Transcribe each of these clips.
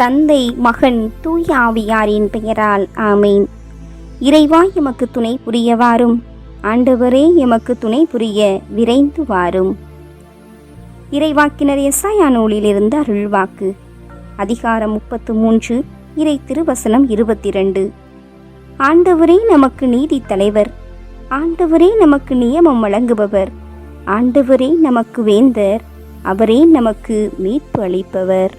தந்தை மகன் தூய ஆவியாரின் பெயரால் ஆமேன். இறைவா எமக்கு துணை புரிய வாரும் ஆண்டவரே எமக்கு துணை புரிய விரைந்து வாரும் இறைவாக்கினர் எஸ்ஐயா நூலிலிருந்து அருள்வாக்கு. அதிகாரம் முப்பத்து மூன்று இறை திருவசனம் இருபத்தி ரெண்டு ஆண்டவரே நமக்கு நீதி தலைவர் ஆண்டவரே நமக்கு நியமம் வழங்குபவர் ஆண்டவரே நமக்கு வேந்தர் அவரே நமக்கு மீட்பு அளிப்பவர்.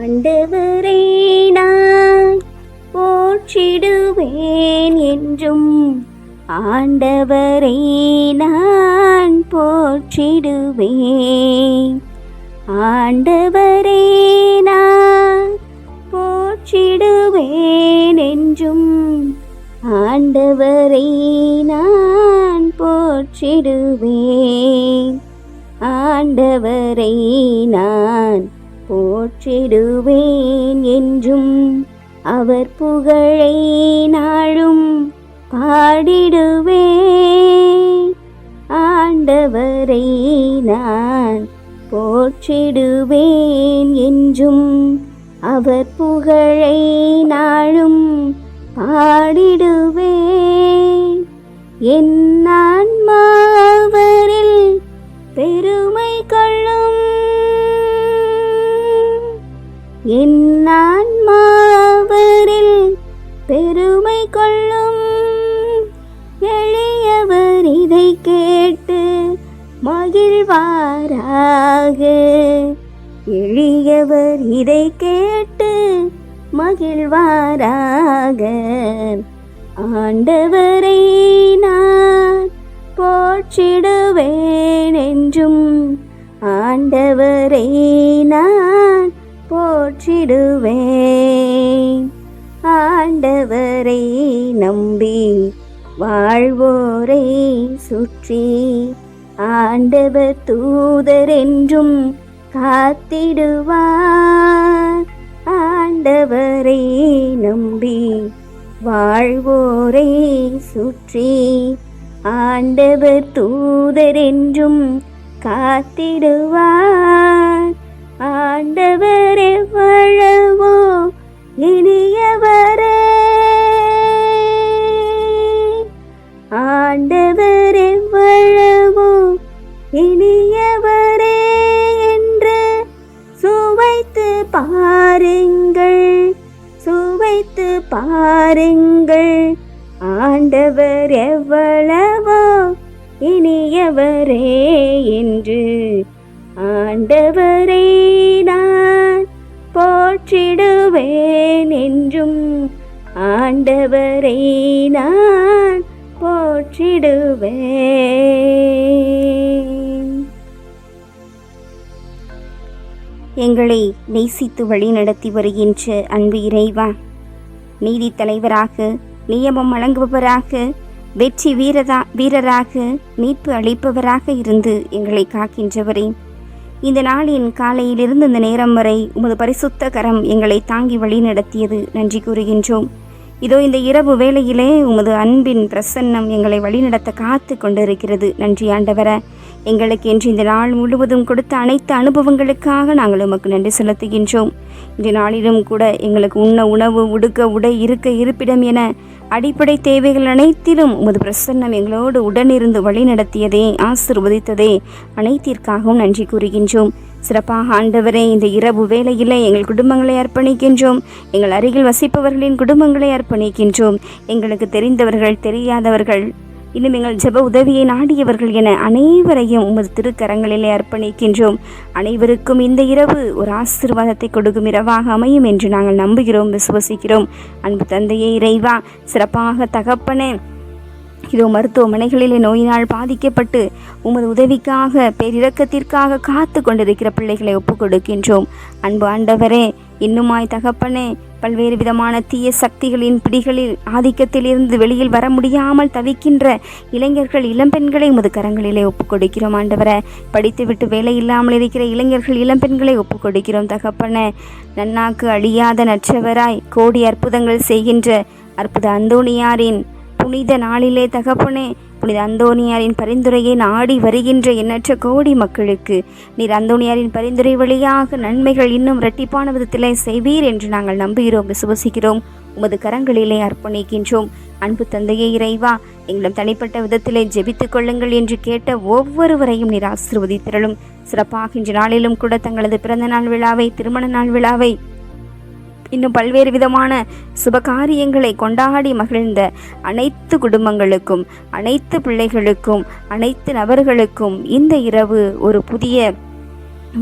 ஆண்டவரே நான் போற்றிடுவேன் என்றும் ஆண்டவரை நான் போற்றிடுவேன். ஆண்டவரே நான் போற்றிடுவேன் என்றும் ஆண்டவரை நான் போற்றிடுவேன். ஆண்டவரை நான் போற்றிடுவேன் என்றும் அவர் புகழை நாளும் பாடிடுவேன். ஆண்டவரை நான் போற்றிடுவேன் என்றும் அவர் புகழை நாளும் பாடிடுவேன். என் என் பெருமை கொள்ளும்? எளியவர் இதை கேட்டு மகிழ்வாராக. எளியவர் இதை கேட்டு மகிழ்வாராக. ஆண்டவரை நான் போற்றிடுவேன் என்றும் ஆண்டவரை நான் போற்றிடுவேன். ஆண்டவரை நம்பி வாழ்வோரை சுற்றி ஆண்டவர் தூதர் என்றும் காத்திடுவார். ஆண்டவரை நம்பி வாழ்வோரை சுற்றி ஆண்டவர் தூதர் என்றும் காத்திடுவார். ஆண்டவர் எவ்வளவோ இனியவரே. ஆண்டவர் எவ்வளவோ இனியவரே என்று சுவைத்து பாருங்கள் சுவைத்து பாருங்கள். ஆண்டவர் எவ்வளவோ இனியவரே என்று என்றும் ஆண்டவரை நான் போற்றிடுவேன். எங்களை நேசித்து வழி நடத்தி வருகின்ற அன்பு இறைவா நீதி தலைவராக நியமம் வழங்குபவராக வெற்றி வீரதா வீரராக மீட்பு அளிப்பவராக இருந்து எங்களை காக்கின்றவரே. இந்த நாளின் காலையிலிருந்து இந்த நேரம் வரை உமது பரிசுத்த கரம் எங்களை தாங்கி வழி நடத்தியது நன்றி கூறுகின்றோம். இதோ இந்த இரவு வேளையிலே உமது அன்பின் பிரசன்னம் எங்களை வழிநடத்த காத்து கொண்டிருக்கிறது. நன்றி ஆண்டவர. எங்களுக்கு என்று இந்த நாள் முழுவதும் கொடுத்த அனைத்து அனுபவங்களுக்காக நாங்கள் உமக்கு நன்றி செலுத்துகின்றோம். இந்த நாளிலும் கூட எங்களுக்கு உண்ண உணவு உடுக்க உடை இருக்க இருப்பிடம் என அடிப்படை தேவைகள் அனைத்திலும் உமது பிரசன்னம் எங்களோடு உடனிருந்து வழி நடத்தியதே ஆசிர்வதித்ததே அனைத்திற்காகவும் நன்றி கூறுகின்றோம். சிறப்பாக ஆண்டவரே இந்த இரவு வேளையிலே எங்கள் குடும்பங்களை அர்ப்பணிக்கின்றோம். எங்கள் அருகில் வசிப்பவர்களின் குடும்பங்களை அர்ப்பணிக்கின்றோம். எங்களுக்கு தெரிந்தவர்கள் தெரியாதவர்கள் இன்னும் எங்கள் ஜெப உதவியை நாடியவர்கள் என அனைவரையும் உமது திருக்கரங்களிலே அர்ப்பணிக்கின்றோம். அனைவருக்கும் இந்த இரவு ஒரு ஆசீர்வாதத்தை கொடுக்கும் இரவாக அமையும் என்று நாங்கள் நம்புகிறோம் விசுவசிக்கிறோம். அன்பு தந்தையே இறைவா சிறப்பாக தகப்பனே இதோ மருத்துவமனைகளிலே நோயினால் பாதிக்கப்பட்டு உமது உதவிக்காக பேரிரக்கத்திற்காக காத்து கொண்டிருக்கிற பிள்ளைகளை ஒப்புக் கொடுக்கின்றோம் அன்பு ஆண்டவரே இன்னுமாய் தகப்பனே பல்வேறு விதமான தீய சக்திகளின் பிடிகளில் ஆதிக்கத்திலிருந்து வெளியில் வர முடியாமல் தவிக்கின்ற இளைஞர்கள் இளம்பெண்களை உமது கரங்களிலே ஒப்புக் கொடுக்கிறோம் ஆண்டவரை. படித்துவிட்டு வேலை இல்லாமல் இருக்கிற இளைஞர்கள் இளம்பெண்களை ஒப்புக் கொடுக்கிறோம் தகப்பன. நன்னாக்கு அழியாத நற்றவராய் கோடி அற்புதங்கள் செய்கின்ற அற்புத அந்தோணியாரின் புனித நாளிலே தகப்பனே புனித அந்தோனியாரின் பரிந்துரையை நாடி வருகின்ற எண்ணற்ற கோடி மக்களுக்கு நீர் அந்தோனியாரின் பரிந்துரை வழியாக நன்மைகள் இன்னும் இரட்டிப்பான விதத்திலே செய்வீர் என்று நாங்கள் நம்புகிறோம். விசுவசிக்கிறோம். உமது கரங்களிலே அர்ப்பணிக்கின்றோம். அன்பு தந்தையே இறைவா எங்களிடம் தனிப்பட்ட விதத்திலே ஜெபித்துக் கொள்ளுங்கள் என்று கேட்ட ஒவ்வொருவரையும் நீர் ஆசிர்வதித்திரளும். சிறப்பாகின்ற நாளிலும் கூட தங்களது பிறந்த நாள் விழாவை திருமண நாள் விழாவை இன்னும் பல்வேறு விதமான சுபகாரியங்களை கொண்டாடி மகிழ்ந்த அனைத்து குடும்பங்களுக்கும் அனைத்து பிள்ளைகளுக்கும் அனைத்து நபர்களுக்கும் இந்த இரவு ஒரு புதிய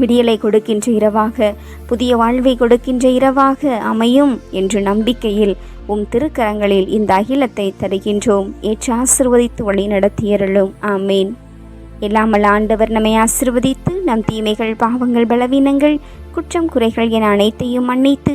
விடியலை கொடுக்கின்ற இரவாக புதிய வாழ்வை கொடுக்கின்ற இரவாக அமையும் என்ற நம்பிக்கையில் உம் திருக்கரங்களில் இந்த அகிலத்தை தருகின்றோம். ஏற்று ஆசிர்வதித்து வழி நடத்தியருளும் ஆமேன். எல்லாமல் ஆண்டவர் நம்மை ஆசிர்வதித்து நம் தீமைகள் பாவங்கள் பலவீனங்கள் குற்றம் குறைகள் என அனைத்தையும் மன்னித்து